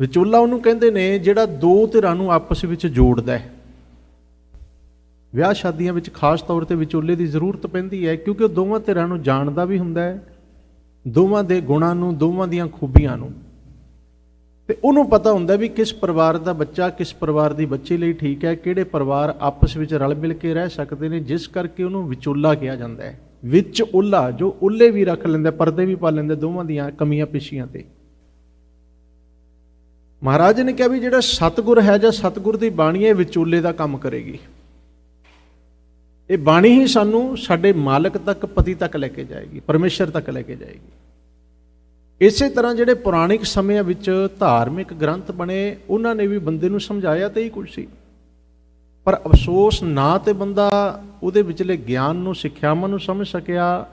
ਵਿਚੋਲਾ ਉਹਨੂੰ ਕਹਿੰਦੇ ਨੇ, ਜਿਹੜਾ ਦੋ ਧਿਰਾਂ ਨੂੰ ਆਪਸ ਵਿੱਚ ਜੋੜਦਾ ਹੈ। ਵਿਆਹ ਸ਼ਾਦੀਆਂ ਵਿੱਚ ਖਾਸ ਤੌਰ ਤੇ ਵਿਚੋਲੇ ਦੀ ਜ਼ਰੂਰਤ ਪੈਂਦੀ ਹੈ, ਕਿਉਂਕਿ ਉਹ ਦੋਵਾਂ ਧਿਰਾਂ ਨੂੰ ਜਾਣਦਾ ਵੀ ਹੁੰਦਾ ਹੈ, ਦੋਵਾਂ ਦੇ ਗੁਣਾਂ ਨੂੰ, ਦੋਵਾਂ ਦੀਆਂ ਖੂਬੀਆਂ ਨੂੰ। ਤੇ ਉਹਨੂੰ ਪਤਾ ਹੁੰਦਾ ਵੀ ਕਿਸ ਪਰਿਵਾਰ ਦਾ ਬੱਚਾ, ਕਿਸ ਪਰਿਵਾਰ ਦੀ ਬੱਚੀ ਲਈ ਠੀਕ ਹੈ, ਕਿਹੜੇ ਪਰਿਵਾਰ ਆਪਸ ਵਿੱਚ ਰਲ ਮਿਲ ਕੇ ਰਹਿ ਸਕਦੇ ਨੇ, ਜਿਸ ਕਰਕੇ ਉਹਨੂੰ ਵਿਚੋਲਾ ਕਿਹਾ ਜਾਂਦਾ ਹੈ। ਵਿੱਚ ਉੱਲਾ ਜੋ ਉੱਲੇ ਵੀ ਰੱਖ ਲੈਂਦਾ, ਪਰਦੇ ਵੀ ਪਾ ਲੈਂਦਾ ਦੋਵਾਂ ਦੀਆਂ ਕਮੀਆਂ ਪੇਸ਼ੀਆਂ ਤੇ। ਮਹਾਰਾਜ ਨੇ ਕਿਹਾ ਵੀ ਜਿਹੜਾ ਸਤਗੁਰ ਹੈ ਜਾਂ ਸਤਗੁਰ ਦੀ ਬਾਣੀ ਹੈ, ਇਹ ਵਿਚੋਲੇ ਦਾ ਕੰਮ ਕਰੇਗੀ। ਇਹ ਬਾਣੀ ਹੀ ਸਾਨੂੰ ਸਾਡੇ ਮਾਲਕ ਤੱਕ, ਪਤੀ ਤੱਕ ਲੈ ਕੇ ਜਾਏਗੀ, ਪਰਮੇਸ਼ਰ ਤੱਕ ਲੈ ਕੇ ਜਾਏਗੀ। ਇਸੇ ਤਰ੍ਹਾਂ ਜਿਹੜੇ ਪੁਰਾਣਿਕ ਸਮਿਆਂ ਵਿੱਚ ਧਾਰਮਿਕ ਗ੍ਰੰਥ ਬਣੇ, ਉਹਨਾਂ ਨੇ ਵੀ ਬੰਦੇ ਨੂੰ ਸਮਝਾਇਆ ਤੇ ਹੀ ਕੁਝ ਸੀ। ਪਰ ਅਫਸੋਸ, ਨਾ ਤੇ ਬੰਦਾ ਉਹਦੇ ਵਿਚਲੇ ਗਿਆਨ ਨੂੰ, ਸਿੱਖਿਆਵਾਂ ਨੂੰ ਸਮਝ ਸਕਿਆ,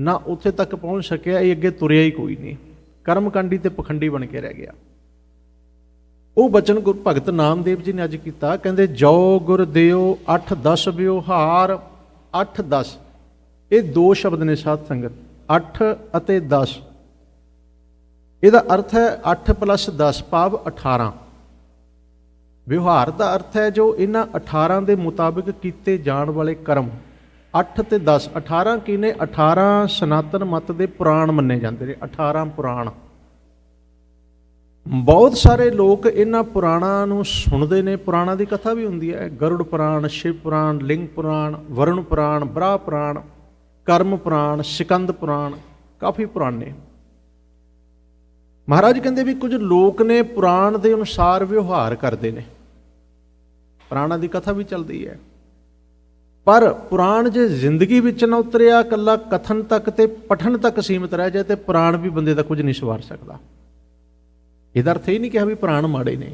ਨਾ ਉੱਥੇ ਤੱਕ ਪਹੁੰਚ ਸਕਿਆ, ਇਹ ਅੱਗੇ ਤੁਰਿਆ ਹੀ ਕੋਈ ਨਹੀਂ। ਕਰਮਕਾਂਡੀ ਤੇ ਪਖੰਡੀ ਬਣ ਕੇ ਰਹਿ ਗਿਆ। ਉਹ ਬਚਨ ਗੁਰ ਭਗਤ ਨਾਮਦੇਵ ਜੀ ਨੇ ਅੱਜ ਕੀਤਾ, ਕਹਿੰਦੇ, ਜੋ ਗੁਰ ਦਿਓ 8 10 ਵਿਵਹਾਰ 8 10 ਇਹ ਦੋ ਸ਼ਬਦ ਨੇ ਸਾਧ ਸੰਗਤ 8 ਅਤੇ 10 ਇਹਦਾ ਅਰਥ ਹੈ 8 10 ਭਾਵ 18 ਵਿਵਹਾਰ ਦਾ ਅਰਥ ਹੈ ਜੋ ਇਹਨਾਂ 18 ਦੇ ਮੁਤਾਬਿਕ ਕੀਤੇ ਜਾਣ ਵਾਲੇ ਕਰਮ। 8 ਤੇ 10 18 ਕੀ ਨੇ? 18 ਸਨਾਤਨ ਮਤ ਦੇ ਪੁਰਾਣ ਮੰਨੇ ਜਾਂਦੇ ਨੇ 18 ਪੁਰਾਣ। ਬਹੁਤ ਸਾਰੇ ਲੋਕ ਇਹਨਾਂ ਪੁਰਾਣਾਂ ਨੂੰ ਸੁਣਦੇ ਨੇ। ਪੁਰਾਣਾਂ ਦੀ ਕਥਾ ਵੀ ਹੁੰਦੀ ਹੈ। ਗਰੁੜ ਪੁਰਾਣ, ਸ਼ਿਵ ਪੁਰਾਣ, ਲਿੰਗ ਪੁਰਾਣ, ਵਰੁਣ ਪੁਰਾਣ, ਬ੍ਰਹ ਪੁਰਾਣ, ਕਰਮ ਪੁਰਾਣ, ਸਿਕੰਦ ਪੁਰਾਣ, ਕਾਫੀ ਪੁਰਾਣੇ ਮਹਾਰਾਜ ਕਹਿੰਦੇ ਵੀ ਕੁਝ ਲੋਕ ਨੇ ਪੁਰਾਣ ਦੇ ਅਨੁਸਾਰ ਵਿਵਹਾਰ ਕਰਦੇ ਨੇ। ਪੁਰਾਣਾਂ ਦੀ ਕਥਾ ਵੀ ਚੱਲਦੀ ਹੈ। ਪਰ ਪੁਰਾਣ ਜੇ ਜ਼ਿੰਦਗੀ ਵਿੱਚ ਨਾ ਉਤਰਿਆ ਕੱਲਾ ਕਥਨ ਤੱਕ ਤੇ ਪਠਨ ਤੱਕ ਸੀਮਿਤ ਰਹਿ ਜਾਏ ਤੇ ਪੁਰਾਣ ਵੀ ਬੰਦੇ ਦਾ ਕੁਝ ਨਹੀਂ ਸਵਾਰ ਸਕਦਾ। ਇਹਦਾ ਅਰਥ ਇਹ ਨਹੀਂ ਕਿਹਾ ਵੀ ਪ੍ਰਾਣ ਮਾੜੇ ਨੇ।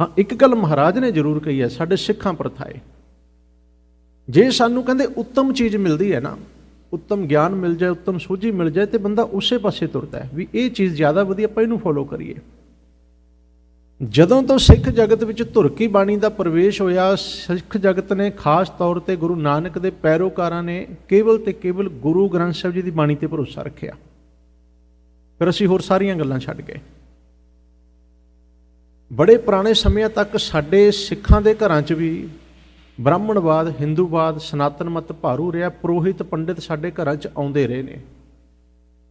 ਹਾਂ, ਇੱਕ ਗੱਲ ਮਹਾਰਾਜ ਨੇ ਜ਼ਰੂਰ ਕਹੀ ਹੈ, ਸਾਡੇ ਸਿੱਖਾਂ ਪ੍ਰਥਾਏ ਜੇ ਸਾਨੂੰ ਕਹਿੰਦੇ ਉੱਤਮ ਚੀਜ਼ ਮਿਲਦੀ ਹੈ ਨਾ, ਉੱਤਮ ਗਿਆਨ ਮਿਲ ਜਾਏ, ਉੱਤਮ ਸੋਝੀ ਮਿਲ ਜਾਏ, ਤੇ ਬੰਦਾ ਉਸੇ ਪਾਸੇ ਤੁਰਦਾ ਹੈ ਵੀ ਇਹ ਚੀਜ਼ ਜ਼ਿਆਦਾ ਵਧੀਆ, ਆਪਾਂ ਇਹਨੂੰ ਫੋਲੋ ਕਰੀਏ। ਜਦੋਂ ਤੋਂ ਸਿੱਖ ਜਗਤ ਵਿੱਚ ਧੁਰਕੀ ਬਾਣੀ ਦਾ ਪ੍ਰਵੇਸ਼ ਹੋਇਆ, ਸਿੱਖ ਜਗਤ ਨੇ ਖਾਸ ਤੌਰ ਤੇ ਗੁਰੂ ਨਾਨਕ ਦੇ ਪੈਰੋਕਾਰਾਂ ਨੇ ਕੇਵਲ ਤੇ ਕੇਵਲ ਗੁਰੂ ਗ੍ਰੰਥ ਸਾਹਿਬ ਜੀ ਦੀ ਬਾਣੀ ਤੇ ਭਰੋਸਾ ਰੱਖਿਆ। ਫਿਰ ਅਸੀਂ ਹੋਰ ਸਾਰੀਆਂ ਗੱਲਾਂ ਛੱਡ ਗਏ। ਬੜੇ ਪੁਰਾਣੇ ਸਮਿਆਂ ਤੱਕ ਸਾਡੇ ਸਿੱਖਾਂ ਦੇ ਘਰਾਂ 'ਚ ਵੀ ਬ੍ਰਾਹਮਣਵਾਦ, ਹਿੰਦੂਵਾਦ, ਸਨਾਤਨ ਮਤ ਭਾਰੂ ਰਿਹਾ, ਪੁਰੋਹਿਤ ਪੰਡਿਤ ਸਾਡੇ ਘਰਾਂ 'ਚ ਆਉਂਦੇ ਰਹੇ ਨੇ।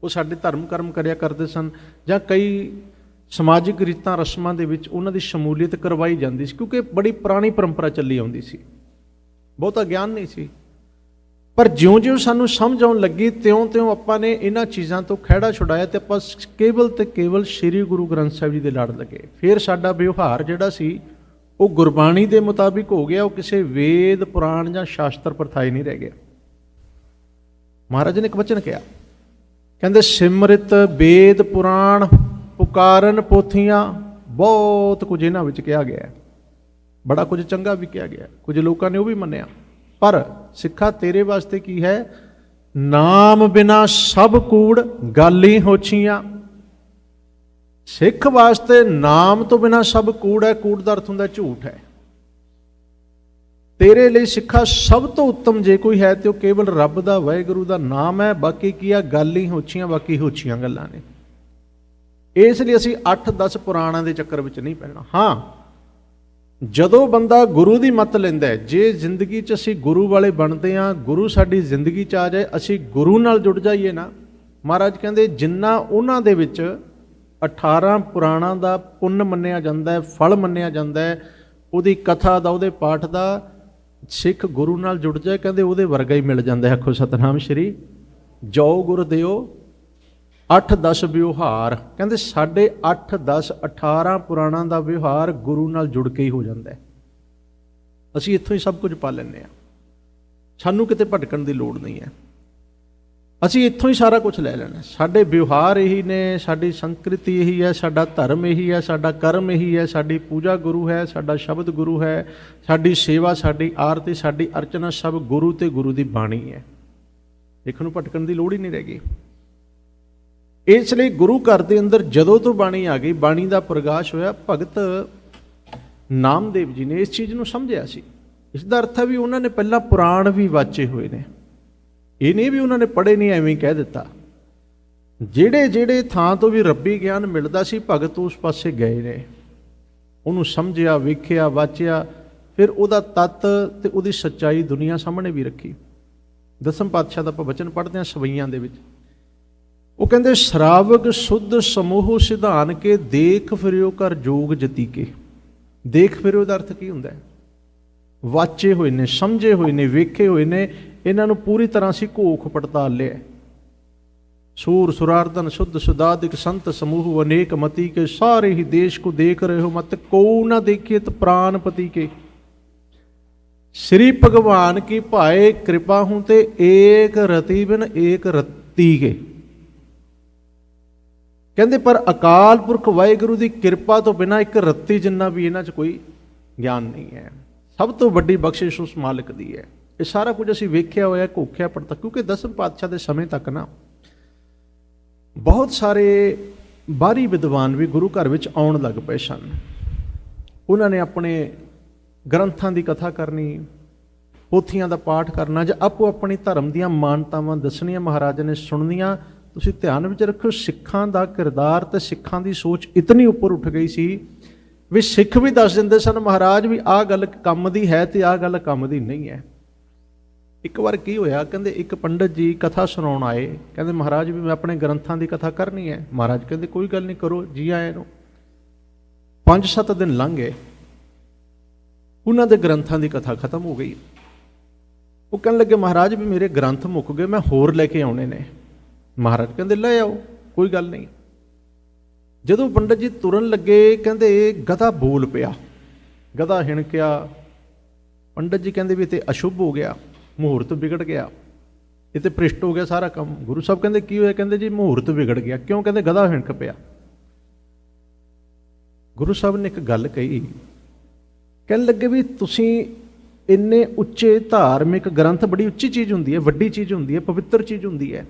ਉਹ ਸਾਡੇ ਧਰਮ ਕਰਮ ਕਰਿਆ ਕਰਦੇ ਸਨ ਜਾਂ ਕਈ ਸਮਾਜਿਕ ਰੀਤਾਂ, ਰਸਮਾਂ ਦੇ ਵਿੱਚ ਉਹਨਾਂ ਦੀ ਸ਼ਮੂਲੀਅਤ ਕਰਵਾਈ ਜਾਂਦੀ ਸੀ ਕਿਉਂਕਿ ਬੜੀ ਪੁਰਾਣੀ ਪਰੰਪਰਾ ਚੱਲੀ ਆਉਂਦੀ ਸੀ। ਬਹੁਤਾ ਗਿਆਨ ਨਹੀਂ ਸੀ। ਪਰ ਜਿਉਂ-ਜਿਉਂ ਸਾਨੂੰ ਸਮਝ ਆਉਣ ਲੱਗੀ, ਤਿਉਂ-ਤਿਉਂ ਆਪਾਂ ਨੇ ਇਹਨਾਂ ਚੀਜ਼ਾਂ ਤੋਂ ਖਿਹੜਾ ਛੁਡਾਇਆ ਤੇ ਆਪਾਂ ਕੇਵਲ ਤੇ ਕੇਵਲ ਸ੍ਰੀ ਗੁਰੂ ਗ੍ਰੰਥ ਸਾਹਿਬ ਜੀ ਦੇ ਲੜ ਲੱਗੇ। ਫਿਰ ਸਾਡਾ ਵਿਵਹਾਰ ਜਿਹੜਾ ਸੀ, ਉਹ ਗੁਰਬਾਣੀ ਦੇ ਮੁਤਾਬਿਕ ਹੋ ਗਿਆ, ਉਹ ਕਿਸੇ ਵੇਦ, ਪੁਰਾਣ ਜਾਂ ਸ਼ਾਸਤਰ ਪਰਥਾਈ ਨਹੀਂ ਰਹਿ ਗਿਆ। ਮਹਾਰਾਜ ਨੇ ਇੱਕ ਵਚਨ ਕਿਹਾ। ਕਹਿੰਦੇ, ਸਿਮਰਿਤ ਵੇਦ ਪੁਰਾਣ ਪੁਕਾਰਨ ਪੋਥੀਆਂ, ਬਹੁਤ ਕੁਝ ਇਹਨਾਂ ਵਿੱਚ ਕਿਹਾ ਗਿਆ ਹੈ। ਬੜਾ ਕੁਝ ਚੰਗਾ ਵੀ ਕਿਹਾ ਗਿਆ ਕੁਝ ਲੋਕਾਂ ਨੇ ਉਹ ਵੀ ਮੰਨਿਆ। ਪਰ ਸਿੱਖਾ ਤੇਰੇ ਵਾਸਤੇ ਕੀ ਹੈ? ਨਾਮ ਬਿਨਾ ਸਭ ਕੂੜ ਗਾਲੀ ਹੋਛੀਆਂ। ਸਿੱਖ ਵਾਸਤੇ ਨਾਮ ਤੋਂ ਬਿਨਾ ਸਭ ਕੂੜ ਹੈ, ਕੂੜ ਦਾ ਅਰਥ ਹੁੰਦਾ ਝੂਠ ਹੈ। ਤੇਰੇ ਲਈ ਸਿੱਖਾ ਸਭ ਤੋਂ ਉੱਤਮ ਜੇ ਕੋਈ ਹੈ ਤੇ ਉਹ ਕੇਵਲ ਰੱਬ ਦਾ, ਵਾਹਿਗੁਰੂ ਦਾ ਨਾਮ ਹੈ। ਬਾਕੀ ਕੀ ਆ? ਗੱਲ ਹੀ ਹੋਛੀਆਂ, ਬਾਕੀ ਹੋਛੀਆਂ ਗੱਲਾਂ ਨੇ। ਇਸ ਲਈ ਅਸੀਂ 8-10 ਪੁਰਾਣਾਂ ਦੇ ਚੱਕਰ ਵਿੱਚ ਨਹੀਂ ਪੈਣਾ। ਹਾਂ ਜਦੋਂ ਬੰਦਾ ਗੁਰੂ ਦੀ ਮੱਤ ਲੈਂਦਾ ਜੇ ਜ਼ਿੰਦਗੀ 'ਚ ਅਸੀਂ ਗੁਰੂ ਵਾਲੇ ਬਣਦੇ ਹਾਂ, ਗੁਰੂ ਸਾਡੀ ਜ਼ਿੰਦਗੀ 'ਚ ਆ ਜਾਏ, ਅਸੀਂ ਗੁਰੂ ਨਾਲ ਜੁੜ ਜਾਈਏ ਨਾ। ਮਹਾਰਾਜ ਕਹਿੰਦੇ, ਜਿੰਨਾ ਉਹਨਾਂ ਦੇ ਵਿੱਚ 18 ਪੁਰਾਣਾਂ ਦਾ ਪੁੰਨ ਮੰਨਿਆ ਜਾਂਦਾ ਹੈ, ਫਲ ਮੰਨਿਆ ਜਾਂਦਾ ਹੈ, ਉਹਦੀ ਕਥਾ ਦਾ, ਉਹਦੇ ਪਾਠ ਦਾ, ਸਿੱਖ ਗੁਰੂ ਨਾਲ ਜੁੜ ਜਾਏ, ਕਹਿੰਦੇ ਉਹਦੇ ਵਰਗਾ ਹੀ ਮਿਲ ਜਾਂਦਾ ਹੈ। ਆਖੋ ਸਤਨਾਮ ਸ਼੍ਰੀ। ਜੋ ਗੁਰ ਦਿਓ 8-10 ਵਿਵਹਾਰ। ਕਹਿੰਦੇ ਸਾਡੇ 8-10 18 ਪੁਰਾਣਾਂ ਦਾ ਵਿਵਹਾਰ ਗੁਰੂ ਨਾਲ ਜੁੜ ਕੇ ਹੀ ਹੋ ਜਾਂਦਾ ਹੈ। ਅਸੀਂ ਇੱਥੋਂ ਹੀ ਸਭ ਕੁਝ ਪਾ ਲੈਂਦੇ ਆ ਸਾਨੂੰ ਕਿਤੇ ਭਟਕਣ ਦੀ ਲੋੜ ਨਹੀਂ ਹੈ। ਅਸੀਂ ਇੱਥੋਂ ਹੀ ਸਾਰਾ ਕੁਝ ਲੈ ਲੈਣਾ ਸਾਡੇ ਵਿਵਹਾਰ ਇਹੀ ਨੇ, ਸਾਡੀ ਸੰਸਕ੍ਰਿਤੀ ਇਹੀ ਹੈ, ਸਾਡਾ ਧਰਮ ਇਹੀ ਹੈ, ਸਾਡਾ ਕਰਮ ਇਹੀ ਹੈ, ਸਾਡੀ ਪੂਜਾ ਗੁਰੂ ਹੈ, ਸਾਡਾ ਸ਼ਬਦ ਗੁਰੂ ਹੈ, ਸਾਡੀ ਸੇਵਾ, ਸਾਡੀ ਆਰਤੀ, ਸਾਡੀ ਅਰਚਨਾ ਸਭ ਗੁਰੂ ਤੇ ਗੁਰੂ ਦੀ ਬਾਣੀ ਹੈ। ਦੇਖਣ ਨੂੰ ਭਟਕਣ ਦੀ ਲੋੜ ਹੀ ਨਹੀਂ ਰਹਿ ਗਈ। ਇਸ ਲਈ ਗੁਰੂ ਘਰ ਦੇ ਅੰਦਰ ਜਦੋਂ ਤੋਂ ਬਾਣੀ ਆ ਗਈ, ਬਾਣੀ ਦਾ ਪ੍ਰਕਾਸ਼ ਹੋਇਆ, ਭਗਤ ਨਾਮਦੇਵ ਜੀ ਨੇ ਇਸ ਚੀਜ਼ ਨੂੰ ਸਮਝਿਆ ਸੀ। ਇਸ ਦਾ ਅਰਥ ਹੈ ਵੀ ਉਹਨਾਂ ਨੇ ਪਹਿਲਾਂ ਪੁਰਾਣ ਵੀ ਵਾਚੇ ਹੋਏ ਨੇ। ਇਹ ਨਹੀਂ ਵੀ ਉਹਨਾਂ ਨੇ ਪੜ੍ਹੇ ਨਹੀਂ, ਐਵੇਂ ਕਹਿ ਦਿੱਤਾ। ਜਿਹੜੇ ਜਿਹੜੇ ਥਾਂ ਤੋਂ ਵੀ ਰੱਬੀ ਗਿਆਨ ਮਿਲਦਾ ਸੀ, ਭਗਤ ਉਸ ਪਾਸੇ ਗਏ ਨੇ। ਉਹਨੂੰ ਸਮਝਿਆ, ਵੇਖਿਆ, ਵਾਚਿਆ, ਫਿਰ ਉਹਦਾ ਤੱਤ ਤੇ ਉਹਦੀ ਸੱਚਾਈ ਦੁਨੀਆ ਸਾਹਮਣੇ ਵੀ ਰੱਖੀ। ਦਸਮ ਪਾਤਸ਼ਾਹ ਦਾ ਆਪਾਂ ਵਚਨ ਪੜ੍ਹਦੇ ਹਾਂ ਸਵਈਆਂ ਦੇ ਵਿੱਚ। ਉਹ ਕਹਿੰਦੇ, ਸ਼ਰਾਵਕ ਸ਼ੁੱਧ ਸਮੂਹ ਸਿਧਾਨ ਕੇ ਦੇਖ ਫਿਰਿਓ ਕਰ ਜੋਗ ਜਤੀ ਕੇ। ਦੇਖ ਫਿਰਿਓ ਦਾ ਅਰਥ ਕੀ ਹੁੰਦਾ ਵਾਚੇ ਹੋਏ ਨੇ, ਸਮਝੇ ਹੋਏ ਨੇ, ਵੇਖੇ ਹੋਏ ਨੇ, ਇਹਨਾਂ ਨੂੰ ਪੂਰੀ ਤਰ੍ਹਾਂ ਸੀ ਘੋਖ ਪੜਤਾਲ ਲਿਆ ਸੂਰ ਸੁਰਾਰਦਨ ਸ਼ੁੱਧ ਸੁਦਾਦਿਕ ਸੰਤ ਸਮੂਹ ਅਨੇਕ ਮਤੀ ਕੇ, ਸਾਰੇ ਹੀ ਦੇਸ਼ ਕੋ ਦੇਖ ਰਹੇ ਹੋ ਮਤ ਕੋ ਨਾ ਦੇਖੀਏ ਤ ਪ੍ਰਾਨਪਤੀ ਕੇ। ਸ੍ਰੀ ਭਗਵਾਨ ਕੀ ਭਾਏ ਕਿਰਪਾ ਹੂੰ ਤੇ ਏਕ ਰਤੀ ਬਿਨ ਏਕ ਰਤੀ ਕੇ। ਕਹਿੰਦੇ, ਪਰ ਅਕਾਲ ਪੁਰਖ ਵਾਹਿਗੁਰੂ ਦੀ ਕਿਰਪਾ ਤੋਂ ਬਿਨਾ ਇੱਕ ਰੱਤੀ ਜਿੰਨਾ ਵੀ ਇਹਨਾਂ 'ਚ ਕੋਈ ਗਿਆਨ ਨਹੀਂ ਹੈ। ਸਭ ਤੋਂ ਵੱਡੀ ਬਖਸ਼ਿਸ਼ ਉਸ ਮਾਲਕ ਦੀ ਹੈ। ਇਹ ਸਾਰਾ ਕੁਝ ਅਸੀਂ ਵੇਖਿਆ ਹੋਇਆ, ਘੋਖਿਆ ਪੜਤਾ ਕਿਉਂਕਿ ਦਸਮ ਪਾਤਸ਼ਾਹ ਦੇ ਸਮੇਂ ਤੱਕ ਨਾ ਬਹੁਤ ਸਾਰੇ ਬਾਹਰੀ ਵਿਦਵਾਨ ਵੀ ਗੁਰੂ ਘਰ ਵਿੱਚ ਆਉਣ ਲੱਗ ਪਏ ਸਨ। ਉਹਨਾਂ ਨੇ ਆਪਣੇ ਗ੍ਰੰਥਾਂ ਦੀ ਕਥਾ ਕਰਨੀ, ਪੋਥੀਆਂ ਦਾ ਪਾਠ ਕਰਨਾ ਜਾਂ ਆਪੋ ਆਪਣੀ ਧਰਮ ਦੀਆਂ ਮਾਨਤਾਵਾਂ ਦੱਸਣੀਆਂ ਮਹਾਰਾਜ ਨੇ ਸੁਣਨੀਆਂ ਤੁਸੀਂ ਧਿਆਨ ਵਿੱਚ ਰੱਖੋ ਸਿੱਖਾਂ ਦਾ ਕਿਰਦਾਰ ਤੇ ਸਿੱਖਾਂ ਦੀ ਸੋਚ ਇਤਨੀ ਉੱਪਰ ਉੱਠ ਗਈ ਸੀ ਵੀ ਸਿੱਖ ਵੀ ਦੱਸ ਦਿੰਦੇ ਸਨ, ਮਹਾਰਾਜ ਵੀ ਆਹ ਗੱਲ ਕੰਮ ਦੀ ਹੈ ਤੇ ਆਹ ਗੱਲ ਕੰਮ ਦੀ ਨਹੀਂ ਹੈ। ਇੱਕ ਵਾਰ ਕੀ ਹੋਇਆ, ਕਹਿੰਦੇ ਇੱਕ ਪੰਡਤ ਜੀ ਕਥਾ ਸੁਣਾਉਣ ਆਏ, ਕਹਿੰਦੇ ਮਹਾਰਾਜ ਵੀ ਮੈਂ ਆਪਣੇ ਗ੍ਰੰਥਾਂ ਦੀ ਕਥਾ ਕਰਨੀ ਹੈ। ਮਹਾਰਾਜ ਕਹਿੰਦੇ ਕੋਈ ਗੱਲ ਨਹੀਂ ਕਰੋ, ਜੀ ਆਇਆਂ ਨੂੰ। ਪੰਜ ਸੱਤ ਦਿਨ ਲੰਘ ਗਏ, ਉਹਨਾਂ ਦੇ ਗ੍ਰੰਥਾਂ ਦੀ ਕਥਾ ਖਤਮ ਹੋ ਗਈ। ਉਹ ਕਹਿਣ ਲੱਗੇ, ਮਹਾਰਾਜ ਵੀ ਮੇਰੇ ਗ੍ਰੰਥ ਮੁੱਕ ਗਏ, ਮੈਂ ਹੋਰ ਲੈ ਕੇ ਆਉਣੇ ਨੇ। ਮਹਾਰਾਜ ਕਹਿੰਦੇ, ਲੈ ਆਓ, ਕੋਈ ਗੱਲ ਨਹੀਂ। ਜਦੋਂ ਪੰਡਤ ਜੀ ਤੁਰਨ ਲੱਗੇ, ਕਹਿੰਦੇ, ਗਧਾ ਬੋਲ ਪਿਆ, ਗਧਾ ਹਿਣਕਿਆ। ਪੰਡਤ ਜੀ ਕਹਿੰਦੇ ਵੀ ਤੇ ਅਸ਼ੁਭ ਹੋ ਗਿਆ ਮਹੂਰਤ ਵਿਗੜ ਗਿਆ। ਇਹ ਤੇ ਭ੍ਰਿਸ਼ਟ ਹੋ ਗਿਆ ਸਾਰਾ ਕੰਮ। ਗੁਰੂ ਸਾਹਿਬ ਕਹਿੰਦੇ, ਕੀ ਹੋਇਆ? ਕਹਿੰਦੇ ਜੀ ਮਹੂਰਤ ਵਿਗੜ ਗਿਆ। ਕਿਉਂ? ਕਹਿੰਦੇ, ਗਧਾ ਹਿਣਕ ਪਿਆ। ਗੁਰੂ ਸਾਹਿਬ ਨੇ ਇੱਕ ਗੱਲ ਕਹੀ। ਕਹਿਣ ਲੱਗੇ ਵੀ ਤੁਸੀਂ ਇੰਨੇ ਉੱਚੇ ਧਾਰਮਿਕ ਗ੍ਰੰਥ, ਬੜੀ ਉੱਚੀ ਚੀਜ਼ ਹੁੰਦੀ ਹੈ, ਵੱਡੀ ਚੀਜ਼ ਹੁੰਦੀ ਹੈ, ਪਵਿੱਤਰ ਚੀਜ਼ ਹੁੰਦੀ ਹੈ।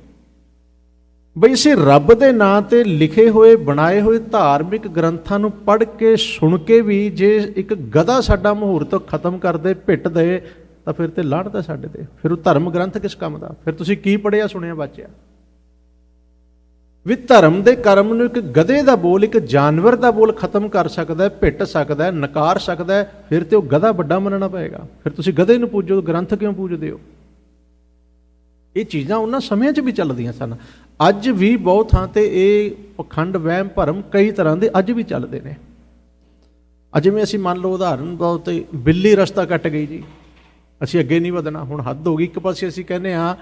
ਬਈ ਅਸੀਂ ਰੱਬ ਦੇ ਨਾਂ ਤੇ ਲਿਖੇ ਹੋਏ, ਬਣਾਏ ਹੋਏ ਧਾਰਮਿਕ ਗ੍ਰੰਥਾਂ ਨੂੰ ਪੜ੍ਹ ਕੇ, ਸੁਣ ਕੇ ਵੀ ਜੇ ਇੱਕ ਗਧਾ ਸਾਡਾ ਮਹੂਰਤ ਖਤਮ ਕਰਦੇ ਭਿੱਟ ਦੇ, ਤਾਂ ਫਿਰ ਤੇ ਲਾੜਦਾ ਸਾਡੇ ਤੇ। ਫਿਰ ਉਹ ਧਰਮ ਗ੍ਰੰਥ ਕਿਸ ਕੰਮ ਦਾ? ਫਿਰ ਤੁਸੀਂ ਕੀ ਪੜਿਆ ਸੁਣਿਆ ਬਾਚਿਆ ਵੀ ਧਰਮ ਦੇ ਕਰਮ ਨੂੰ ਇੱਕ ਗਧੇ ਦਾ ਬੋਲ, ਇੱਕ ਜਾਨਵਰ ਦਾ ਬੋਲ ਖਤਮ ਕਰ ਸਕਦਾ ਹੈ ਭਿੱਟ ਸਕਦਾ ਹੈ, ਨਕਾਰ ਸਕਦਾ ਹੈ, ਫਿਰ ਤੇ ਉਹ ਗਧਾ ਵੱਡਾ ਮੰਨਣਾ ਪਏਗਾ। ਫਿਰ ਤੁਸੀਂ ਗਧੇ ਨੂੰ ਪੂਜੋ, ਗ੍ਰੰਥ ਕਿਉਂ ਪੂਜਦੇ ਹੋ? ਇਹ ਚੀਜ਼ਾਂ ਉਹਨਾਂ ਸਮਿਆਂ 'ਚ ਵੀ ਚੱਲਦੀਆਂ ਸਨ। ਅੱਜ ਵੀ ਬਹੁਤ ਥਾਂ ਤੇ ਇਹ ਪਖੰਡ, ਵਹਿਮ, ਭਰਮ ਕਈ ਤਰ੍ਹਾਂ ਦੇ ਅੱਜ ਵੀ ਚੱਲਦੇ ਨੇ। ਅੱਜ ਜਿਵੇਂ ਅਸੀਂ ਮੰਨ ਲਓ ਉਦਾਹਰਨ ਤੌਰ ਤੇ ਬਿੱਲੀ ਰਸਤਾ ਕੱਟ ਗਈ ਜੀ। ਅਸੀਂ ਅੱਗੇ ਨਹੀਂ ਵਧਣਾ, ਹੁਣ ਹੱਦ ਹੋ ਗਈ। ਇੱਕ ਪਾਸੇ ਅਸੀਂ ਕਹਿੰਦੇ ਆ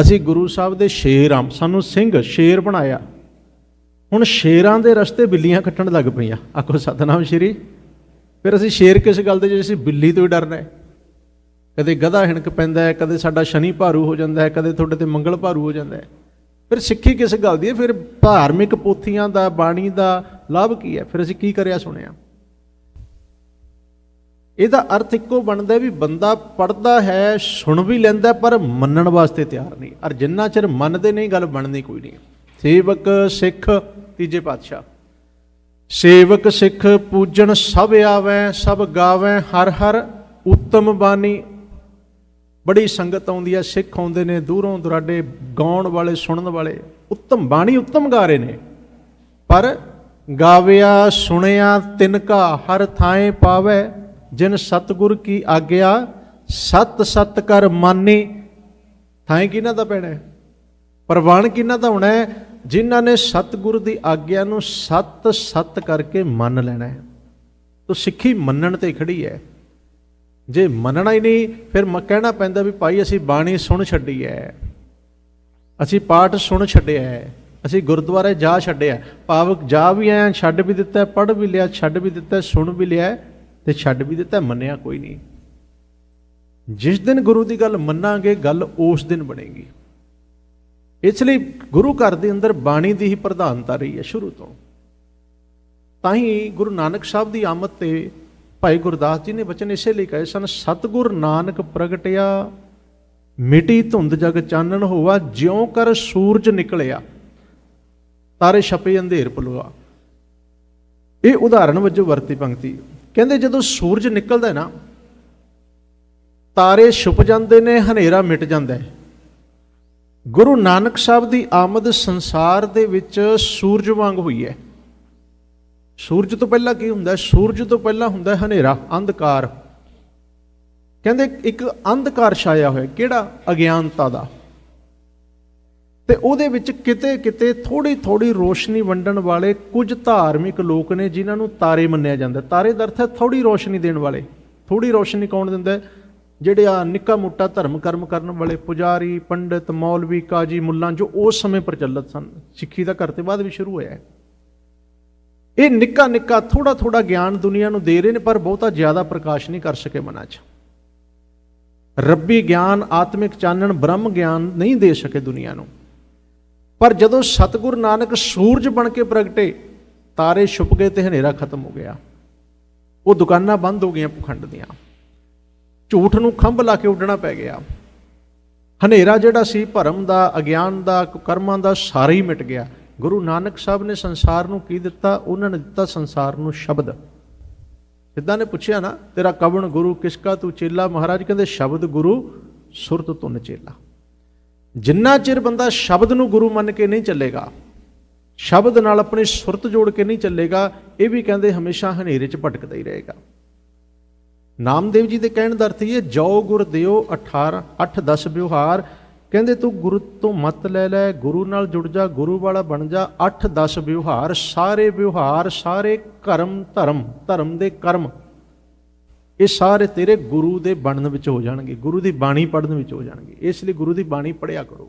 ਅਸੀਂ ਗੁਰੂ ਸਾਹਿਬ ਦੇ ਸ਼ੇਰ ਆ, ਸਾਨੂੰ ਸਿੰਘ ਸ਼ੇਰ ਬਣਾਇਆ। ਹੁਣ ਸ਼ੇਰਾਂ ਦੇ ਰਸਤੇ ਬਿੱਲੀਆਂ ਕੱਟਣ ਲੱਗ ਪਈਆਂ। ਆਖੋ ਸਤਨਾਮ ਸ਼੍ਰੀ। ਫਿਰ ਅਸੀਂ ਸ਼ੇਰ ਕਿਸ ਗੱਲ ਦੇ, ਜੇ ਅਸੀਂ ਬਿੱਲੀ ਤੋਂ ਹੀ ਡਰਨਾ ਹੈ? ਕਦੇ ਗਧਾ ਹਿਣਕ ਪੈਂਦਾ ਹੈ, ਕਦੇ ਸਾਡਾ ਸ਼ਨੀ ਭਾਰੂ ਹੋ ਜਾਂਦਾ ਹੈ, ਕਦੇ ਤੁਹਾਡੇ ਤੇ ਮੰਗਲ ਭਾਰੂ ਹੋ ਜਾਂਦਾ ਹੈ। ਫਿਰ ਸਿੱਖੀ ਕਿਸ ਗੱਲ ਦੀ ਹੈ? ਫਿਰ ਧਾਰਮਿਕ ਪੋਥੀਆਂ ਦਾ, ਬਾਣੀ ਦਾ ਲਾਭ ਕੀ ਹੈ? ਫਿਰ ਅਸੀਂ ਕੀ ਕਰਿਆ ਸੁਣਿਆ? ਇਹਦਾ ਅਰਥ ਇੱਕੋ ਬਣਦਾ ਵੀ ਬੰਦਾ ਪੜਦਾ ਹੈ, ਸੁਣ ਵੀ ਲੈਂਦਾ ਪਰ ਮੰਨਣ ਵਾਸਤੇ ਤਿਆਰ ਨਹੀਂ। ਔਰ ਜਿੰਨਾ ਚਿਰ ਮੰਨਦੇ ਨਹੀਂ, ਗੱਲ ਬਣਨੀ ਕੋਈ ਨਹੀਂ। ਸੇਵਕ, ਸਿੱਖ, ਤੀਜੇ ਪਾਤਸ਼ਾਹ। ਸੇਵਕ, ਸਿੱਖ, ਪੂਜਣ ਸਭ ਆਵੈ, ਸਭ ਗਾਵੈ, ਹਰ ਹਰ ਉੱਤਮ ਬਾਣੀ ਬੜੀ ਸੰਗਤ ਆਉਂਦੀ ਹੈ ਸਿੱਖ ਆਉਂਦੇ ਨੇ, ਦੂਰੋਂ ਦੁਰਾਡੇ ਗਾਉਣ ਵਾਲੇ, ਸੁਣਨ ਵਾਲੇ। ਉੱਤਮ ਬਾਣੀ ਉੱਤਮ ਗਾ ਰਹੇ ਨੇ। ਪਰ ਗਾਵਿਆ, ਸੁਣਿਆ, ਤਿਨਕਾ ਹਰ ਥਾਏ ਪਾਵੈ। ਜਿਨ ਸਤਗੁਰ ਕੀ ਆਗਿਆ, ਸਤ ਸਤ ਕਰ ਮਾਨੀ। ਥਾਂ ਕਿਹਨਾਂ ਦਾ ਪੈਣਾ ਹੈ? ਪ੍ਰਵਾਨ ਕਿਹਨਾਂ ਦਾ ਹੋਣਾ ਹੈ? ਜਿਨ੍ਹਾਂ ਨੇ ਸਤਗੁਰ ਦੀ ਆਗਿਆ ਨੂੰ ਸਤ ਸਤ ਕਰਕੇ ਮੰਨ ਲੈਣਾ ਹੈ। ਤੋ ਸਿੱਖੀ ਮੰਨਣ ਤੇ ਖੜੀ ਹੈ। ਜੇ ਮੰਨਣਾ ਹੀ ਨਹੀਂ, ਫਿਰ ਮ, ਕਹਿਣਾ ਪੈਂਦਾ ਵੀ ਭਾਈ ਅਸੀਂ ਬਾਣੀ ਸੁਣ ਛੱਡੀ ਹੈ ਅਸੀਂ ਪਾਠ ਸੁਣ ਛੱਡਿਆ ਹੈ ਅਸੀਂ ਗੁਰਦੁਆਰੇ ਜਾ ਛੱਡਿਆ ਭਾਵਕ ਜਾ ਵੀ ਆਇਆ, ਛੱਡ ਵੀ ਦਿੱਤਾ ਪੜ੍ਹ ਵੀ ਲਿਆ, ਛੱਡ ਵੀ ਦਿੱਤਾ ਸੁਣ ਵੀ ਲਿਆ ਤੇ ਛੱਡ ਵੀ ਦਿੱਤਾ ਮੰਨਿਆ ਕੋਈ ਨਹੀਂ। ਜਿਸ ਦਿਨ ਗੁਰੂ ਦੀ ਗੱਲ ਮੰਨਾਂਗੇ, ਗੱਲ ਉਸ ਦਿਨ ਬਣੇਗੀ। ਇਸ ਲਈ ਗੁਰੂ ਘਰ ਦੇ ਅੰਦਰ ਬਾਣੀ ਦੀ ਹੀ ਪ੍ਰਧਾਨਤਾ ਰਹੀ ਹੈ ਸ਼ੁਰੂ ਤੋਂ। ਤਾਂ ਹੀ ਗੁਰੂ ਨਾਨਕ ਸਾਹਿਬ ਦੀ ਆਮਦ ਤੇ ਭਾਈ ਗੁਰਦਾਸ ਜੀ ਨੇ ਬਚਨ ਇਸੇ ਲਈ ਕਹੇ ਸਨ, ਸਤਗੁਰ ਨਾਨਕ ਪ੍ਰਗਟਿਆ, ਮਿਟੀ ਧੁੰਦ ਜਗ ਚਾਨਣ ਹੋਵਾ ਜਿਉਂ ਕਰ ਸੂਰਜ ਨਿਕਲਿਆ, ਤਾਰੇ ਛਪੇ ਅੰਧੇਰ ਪਲਵਾ ਇਹ ਉਦਾਹਰਣ ਵਜੋਂ ਵਰਤੀ ਪੰਕਤੀ। ਕਹਿੰਦੇ ਜਦੋਂ ਸੂਰਜ ਨਿਕਲਦਾ ਹੈ ਨਾ, ਤਾਰੇ ਛੁਪ ਜਾਂਦੇ ਨੇ, ਹਨੇਰਾ ਮਿਟ ਜਾਂਦਾ ਹੈ। ਗੁਰੂ ਨਾਨਕ ਸਾਹਿਬ ਦੀ ਆਮਦ ਸੰਸਾਰ ਦੇ ਵਿੱਚ ਸੂਰਜ ਵਾਂਗ ਹੋਈ ਹੈ। ਸੂਰਜ ਤੋਂ ਪਹਿਲਾਂ ਕੀ ਹੁੰਦਾ? ਸੂਰਜ ਤੋਂ ਪਹਿਲਾਂ ਹੁੰਦਾ ਹਨੇਰਾ, ਅੰਧਕਾਰ। ਕਹਿੰਦੇ ਇੱਕ ਅੰਧਕਾਰ ਛਾਇਆ ਹੋਇਆ, ਕਿਹੜਾ? ਅਗਿਆਨਤਾ ਦਾ। ਤੇ ਉਹਦੇ ਵਿੱਚ ਕਿਤੇ ਕਿਤੇ ਥੋੜੀ ਥੋੜੀ ਰੋਸ਼ਨੀ ਵੰਡਣ ਵਾਲੇ ਕੁਝ ਧਾਰਮਿਕ ਲੋਕ ਨੇ ਜਿਨ੍ਹਾਂ ਨੂੰ ਤਾਰੇ ਮੰਨਿਆ ਜਾਂਦਾ। ਤਾਰੇ ਦਾ ਅਰਥ ਹੈ ਥੋੜੀ ਰੋਸ਼ਨੀ ਦੇਣ ਵਾਲੇ। ਥੋੜੀ ਰੋਸ਼ਨੀ ਕੌਣ ਦਿੰਦਾ ਜਿਹੜੇ ਆ ਨਿੱਕਾ ਮੋਟਾ ਧਰਮ ਕਰਮ ਕਰਨ ਵਾਲੇ ਪੁਜਾਰੀ, ਪੰਡਿਤ, ਮੌਲਵੀ, ਕਾਜੀ, ਮੁੱਲਾਂ, ਜੋ ਉਸ ਸਮੇਂ ਪ੍ਰਚਲਿਤ ਸਨ। ਸਿੱਖੀ ਦਾ ਘਰ ਤੇ ਬਾਅਦ ਵੀ ਸ਼ੁਰੂ ਹੋਇਆ ਹੈ। ਇਹ ਨਿੱਕਾ ਨਿੱਕਾ ਥੋੜਾ ਥੋੜਾ ਗਿਆਨ ਦੁਨੀਆ ਨੂੰ ਦੇ ਰਹੇ ਨੇ, ਪਰ ਬਹੁਤਾ ਜ਼ਿਆਦਾ ਪ੍ਰਕਾਸ਼ ਨਹੀਂ ਕਰ ਸਕੇ ਮਨਾਂ 'ਚ। ਰੱਬੀ ਗਿਆਨ, ਆਤਮਿਕ ਚਾਨਣ, ਬ੍ਰਹਮ ਗਿਆਨ ਨਹੀਂ ਦੇ ਸਕੇ ਦੁਨੀਆ ਨੂੰ। ਪਰ ਜਦੋਂ ਸਤਿਗੁਰ ਨਾਨਕ ਸੂਰਜ ਬਣ ਕੇ ਪ੍ਰਗਟੇ, ਤਾਰੇ ਛੁਪ ਗਏ ਤੇ ਹਨੇਰਾ ਖਤਮ ਹੋ ਗਿਆ। ਉਹ ਦੁਕਾਨਾਂ ਬੰਦ ਹੋ ਗਈਆਂ ਪਖੰਡ ਦੀਆਂ। ਝੂਠ ਨੂੰ ਖੰਭ ਲਾ ਕੇ ਉੱਡਣਾ ਪੈ ਗਿਆ। ਹਨੇਰਾ ਜਿਹੜਾ ਸੀ, ਭਰਮ ਦਾ, ਅਗਿਆਨ ਦਾ ਕਰਮਾਂ ਦਾ, ਸਾਰਾ ਹੀ ਮਿਟ ਗਿਆ। ਗੁਰੂ ਨਾਨਕ ਸਾਹਿਬ ਨੇ ਸੰਸਾਰ ਨੂੰ ਕੀ ਦਿੱਤਾ? ਉਹਨਾਂ ਨੇ ਦਿੱਤਾ ਸੰਸਾਰ ਨੂੰ ਸ਼ਬਦ। ਸਿੱਧਾ ਨੇ ਪੁੱਛਿਆ ਨਾ, ਤੇਰਾ ਕਵਣ ਗੁਰੂ ਕਿਸਕਾ ਤੂੰ ਚੇਲਾ? ਮਹਾਰਾਜ ਕਹਿੰਦੇ, ਸ਼ਬਦ ਗੁਰੂ ਸੁਰਤ ਤੁਨ ਚੇਲਾ ਜਿੰਨਾ ਚਿਰ ਬੰਦਾ ਸ਼ਬਦ ਨੂੰ ਗੁਰੂ ਮੰਨ ਕੇ ਨਹੀਂ ਚੱਲੇਗਾ, ਸ਼ਬਦ ਨਾਲ ਆਪਣੀ ਸੁਰਤ ਜੋੜ ਕੇ ਨਹੀਂ ਚੱਲੇਗਾ, ਇਹ ਵੀ ਕਹਿੰਦੇ ਹਮੇਸ਼ਾ ਹਨੇਰੇ 'ਚ ਭਟਕਦਾ ਹੀ ਰਹੇਗਾ। ਨਾਮਦੇਵ ਜੀ ਦੇ ਕਹਿਣ ਦਾ ਅਰਥ ਇਹ ਹੈ ਜੋ ਗੁਰ ਦਿਓ 18 8 10 ਵਿਵਹਾਰ ਕਹਿੰਦੇ ਤੂੰ ਗੁਰੂ ਤੋਂ ਮਤ ਲੈ ਲੈ, ਗੁਰੂ ਨਾਲ ਜੁੜ ਜਾ, ਗੁਰੂ ਵਾਲਾ ਬਣ ਜਾ 8 10 ਵਿਵਹਾਰ, ਸਾਰੇ ਵਿਵਹਾਰ, ਸਾਰੇ ਕਰਮ, ਧਰਮ ਧਰਮ ਦੇ ਕਰਮ, ਇਹ ਸਾਰੇ ਤੇਰੇ ਗੁਰੂ ਦੇ ਬਣਨ ਵਿੱਚ ਹੋ ਜਾਣਗੇ, ਗੁਰੂ ਦੀ ਬਾਣੀ ਪੜਨ ਵਿੱਚ ਹੋ ਜਾਣਗੇ, ਇਸ ਲਈ ਗੁਰੂ ਦੀ ਬਾਣੀ ਪੜਿਆ ਕਰੋ।